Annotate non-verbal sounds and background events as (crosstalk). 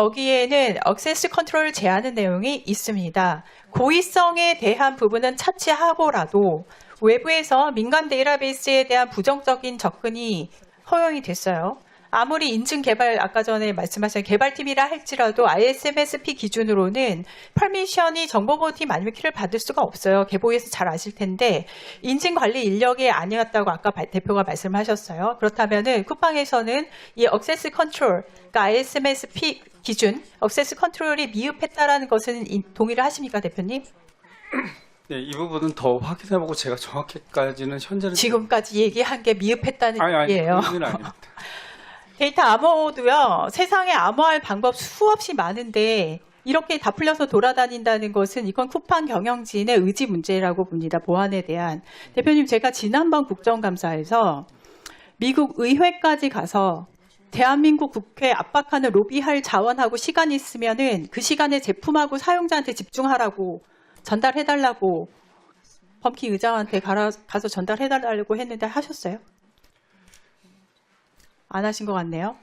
거기에는 액세스 컨트롤을 제한하는 내용이 있습니다. 고의성에 대한 부분은 차치하고라도 외부에서 민간 데이터베이스에 대한 부정적인 접근이 허용이 됐어요. 아무리 인증 개발 아까 전에 말씀하신 개발팀이라 할지라도 ISMSP 기준으로는 퍼미션이 정보보호팀 아니면 키를 받을 수가 없어요. 개보에서 잘 아실 텐데 인증 관리 인력이 아니었다고 아까 바- 대표가 말씀하셨어요. 그렇다면은 쿠팡에서는 이 액세스 컨트롤, 그러니까 ISMSP 기준, 액세스 컨트롤이 미흡했다라는 것은 이- 동의를 하십니까, 대표님? (clears throat) 네, 이 부분은 더 확인해보고 제가 정확히까지는 현재는 지금까지 얘기한 게 미흡했다는 아니 아니 얘기예요. 그건 아닙니다. 데이터 암호도요, 세상에 암호할 방법 수없이 많은데, 이렇게 다 풀려서 돌아다닌다는 것은 이건 쿠팡 경영진의 의지 문제라고 봅니다. 보안에 대한. 대표님, 제가 지난번 국정감사에서 미국 의회까지 가서 대한민국 국회 압박하는 로비할 자원하고 시간이 있으면은 그 시간에 제품하고 사용자한테 집중하라고 전달해달라고 범키 의장한테 가서 전달해달라고 했는데 하셨어요? 안 하신 것 같네요.